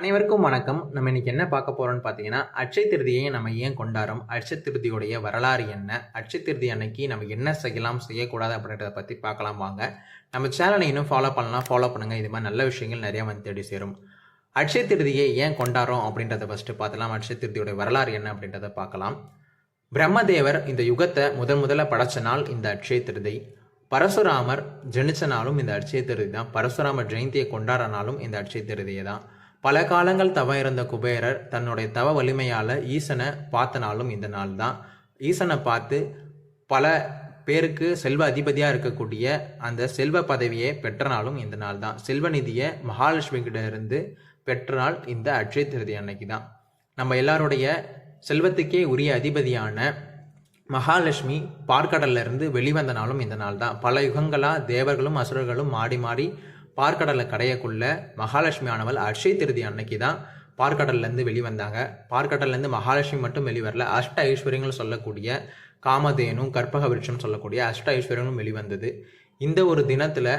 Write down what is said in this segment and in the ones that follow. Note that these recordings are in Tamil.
அனைவருக்கும் வணக்கம். நம்ம இன்னைக்கு என்ன பார்க்க போறோம்னு பார்த்தீங்கன்னா அட்சய திருதியை நம்ம ஏன் கொண்டாடுறோம்? அட்சய திருதியுடைய வரலாறு என்ன? அட்சய திருதி அன்னைக்கு நம்ம என்ன செய்யலாம் செய்யக்கூடாது அப்படின்றத பற்றி பார்க்கலாம் வாங்க. நம்ம சேனலை இன்னும் ஃபாலோ பண்ணலாம் ஃபாலோ பண்ணுங்க. இது மாதிரி நல்ல விஷயங்கள் நிறைய வந்து தேடி சேரும். அட்சய திருதியை ஏன் கொண்டாடுறோம் அப்படின்றத ஃபஸ்ட்டு பார்த்தலாம். அட்சய திருதியுடைய வரலாறு என்ன அப்படின்றத பார்க்கலாம். பிரம்மதேவர் இந்த யுகத்தை முதன் முதல்ல படைச்ச நாள் இந்த அட்சய திருதி. பரசுராமர் ஜனிச்ச நாளும் இந்த அட்சய திருதி தான். பரசுராமர் ஜெயந்தியை கொண்டாடுற நாளும் இந்த அட்சய திருதியை தான் பல காலங்கள் தவ இருந்த குபேரர் தன்னுடைய தவ வலிமையால் ஈசனை பார்த்த நாளும் இந்த நாள் தான். ஈசனை பார்த்து பல பேருக்கு செல்வ அதிபதியாக இருக்கக்கூடிய அந்த செல்வ பதவியை பெற்ற நாளும் இந்த நாள் தான். செல்வ நிதியை மகாலட்சுமி இருந்து பெற்ற நாள் இந்த அட்சய திருதி அன்னைக்கு தான். நம்ம எல்லாருடைய செல்வத்துக்கே உரிய அதிபதியான மகாலட்சுமி பார்க்கடல்ல இருந்து வெளிவந்த நாளும் இந்த நாள் தான். பல யுகங்களாக தேவர்களும் அசுரர்களும் மாடி மாடி பார்க்கடலை கடையக்குள்ள மகாலட்சுமி ஆனவள் அட்சய திருதி அன்னைக்கு தான் பார்க்கடல்லேருந்து வெளிவந்தாங்க. பார்க்கடல்லேருந்து மகாலட்சுமி மட்டும் வெளிவரல. அஷ்ட ஐஸ்வர்யங்கள் சொல்லக்கூடிய காமதேனும் கற்பக விருட்சம் சொல்லக்கூடிய அஷ்ட ஐஸ்வர்யங்களும் வெளிவந்தது. இந்த ஒரு தினத்தில்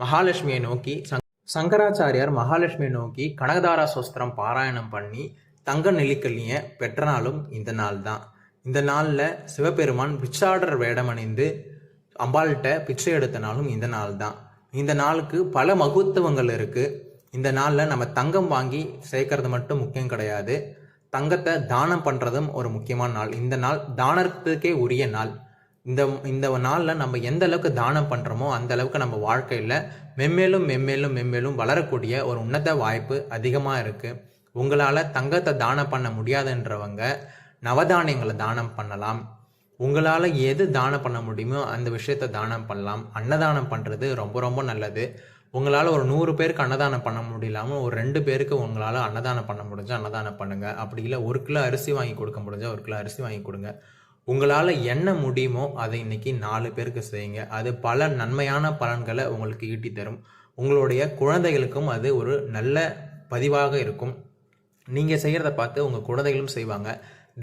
மகாலட்சுமியை நோக்கி சங் சங்கராச்சாரியார் மகாலட்சுமியை நோக்கி கனகதாரா சோஸ்திரம் பாராயணம் பண்ணி தங்க நெல்லிக்கல்லியை பெற்ற நாளும் இந்த நாள் தான். இந்த நாளில் சிவபெருமான் பிச்சாடர் வேடம் அணிந்து அம்பாள்கிட்ட பிச்சை எடுத்த நாளும் இந்த நாள் தான். இந்த நாளுக்கு பல மகத்துவங்கள் இருக்குது இந்த நாளில் நம்ம தங்கம் வாங்கி சேர்க்கறது மட்டும் முக்கியம் கிடையாது. தங்கத்தை தானம் பண்ணுறதும் ஒரு முக்கியமான நாள். இந்த நாள் தானத்துக்கே உரிய நாள். இந்த இந்த நாளில் நம்ம எந்த அளவுக்கு தானம் பண்ணுறோமோ அந்த அளவுக்கு நம்ம வாழ்க்கையில் மென்மேலும் மென்மேலும் மென்மேலும் வளரக்கூடிய ஒரு உன்னத வாய்ப்பு அதிகமாக இருக்குது உங்களால் தங்கத்தை தானம் பண்ண முடியாதுன்றவங்க நவதானியங்களை தானம் பண்ணலாம். உங்களால் எது தானம் பண்ண முடியுமோ அந்த விஷயத்த தானம் பண்ணலாம். அன்னதானம் பண்ணுறது ரொம்ப ரொம்ப நல்லது. உங்களால் ஒரு நூறு பேருக்கு அன்னதானம் பண்ண முடியலாமல் ஒரு ரெண்டு பேருக்கு உங்களால் அன்னதானம் பண்ண முடிஞ்சால் அன்னதானம் பண்ணுங்கள் அப்படி இல்லை ஒரு கிலோ அரிசி வாங்கி கொடுக்க முடிஞ்சால் ஒரு கிலோ அரிசி வாங்கி கொடுங்க. உங்களால் என்ன முடியுமோ அதை இன்னைக்கு நாலு பேருக்கு செய்யுங்க. அது பல நன்மையான பலன்களை உங்களுக்கு ஈட்டி தரும். உங்களுடைய குழந்தைகளுக்கும் அது ஒரு நல்ல பதிவாக இருக்கும். நீங்கள் செய்கிறத பார்த்து உங்கள் குழந்தைகளும் செய்வாங்க.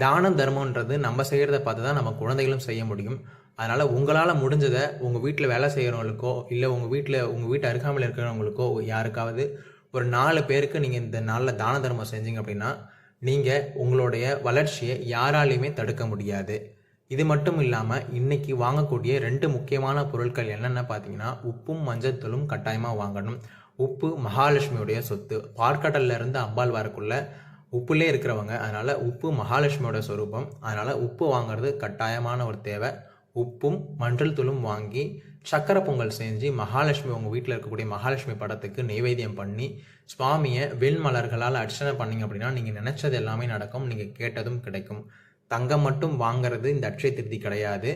தானம் தர்மன்றது நம்ம செய்கிறத பார்த்து தான் நம்ம குழந்தைகளும் செய்ய முடியும். அதனால் உங்களால் முடிஞ்சதை உங்கள் வீட்டில் வேலை செய்கிறவங்களுக்கோ இல்லை உங்கள் வீட்டில் உங்கள் வீட்டு அருகாமையில் இருக்கிறவங்களுக்கோ யாருக்காவது ஒரு நாலு பேருக்கு நீங்கள் இந்த நாளில் தான தர்மம் செஞ்சீங்க அப்படின்னா நீங்கள் உங்களுடைய வளர்ச்சியை யாராலையுமே தடுக்க முடியாது. இது மட்டும் இல்லாமல் இன்றைக்கி வாங்கக்கூடிய ரெண்டு முக்கியமான பொருட்கள் என்னென்ன பார்த்தீங்கன்னா உப்பும் மஞ்சத்தூளும் கட்டாயமாக வாங்கணும். உப்பு மகாலட்சுமியுடைய சொத்து. பார்க்கடல்லேருந்து அம்பாள் வரக்குள்ளே உப்புலே இருக்கிறவங்க அதனால் உப்பு மகாலட்சுமியோட சொரூபம். அதனால் உப்பு வாங்குறது கட்டாயமான ஒரு தேவை. உப்பும் மஞ்சள் தூளும் வாங்கி சக்கரை பொங்கல் செஞ்சு மகாலட்சுமி உங்கள் வீட்டில் இருக்கக்கூடிய மகாலட்சுமி படத்துக்கு நைவேத்தியம் பண்ணி சுவாமியை வெண் மலர்களால் அர்ச்சனை பண்ணீங்க அப்படின்னா நீங்கள் நினச்சது எல்லாமே நடக்கும். நீங்கள் கேட்டதும் கிடைக்கும். தங்கம் மட்டும் வாங்குறது இந்த அட்சய திருத்தி கிடையாது.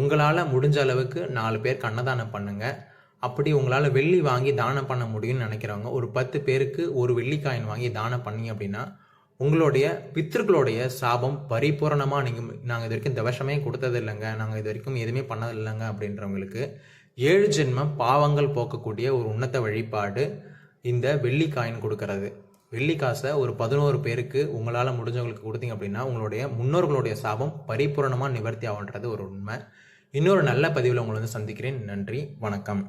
உங்களால் முடிஞ்ச அளவுக்கு நாலு பேருக்கு அன்னதானம் பண்ணுங்கள் அப்படி உங்களால் வெள்ளி வாங்கி தானம் பண்ண முடியும்னு நினைக்கிறவங்க ஒரு பத்து பேருக்கு ஒரு வெள்ளிக்காயின் வாங்கி தானம் பண்ணிங்க அப்படின்னா உங்களுடைய பித்திருக்களுடைய சாபம் பரிபூரணமாக நீங்கள் நாங்கள் இது வரைக்கும் இந்த வருஷமே கொடுத்தது இல்லைங்க நாங்கள் இது வரைக்கும் எதுவுமே பண்ணது இல்லைங்க அப்படின்றவங்களுக்கு ஏழு ஜென்மம் பாவங்கள் போக்கக்கூடிய ஒரு உன்னத வழிபாடு இந்த வெள்ளி காயின் கொடுக்கறது. வெள்ளி காசை ஒரு பதினோரு பேருக்கு உங்களால் முடிஞ்சவங்களுக்கு கொடுத்தீங்க அப்படின்னா உங்களுடைய முன்னோர்களுடைய சாபம் பரிபூரணமாக நிவர்த்தி ஆகுன்றது ஒரு உண்மை. இன்னொரு நல்ல பதிவில் உங்களை வந்து சந்திக்கிறேன். நன்றி. வணக்கம்.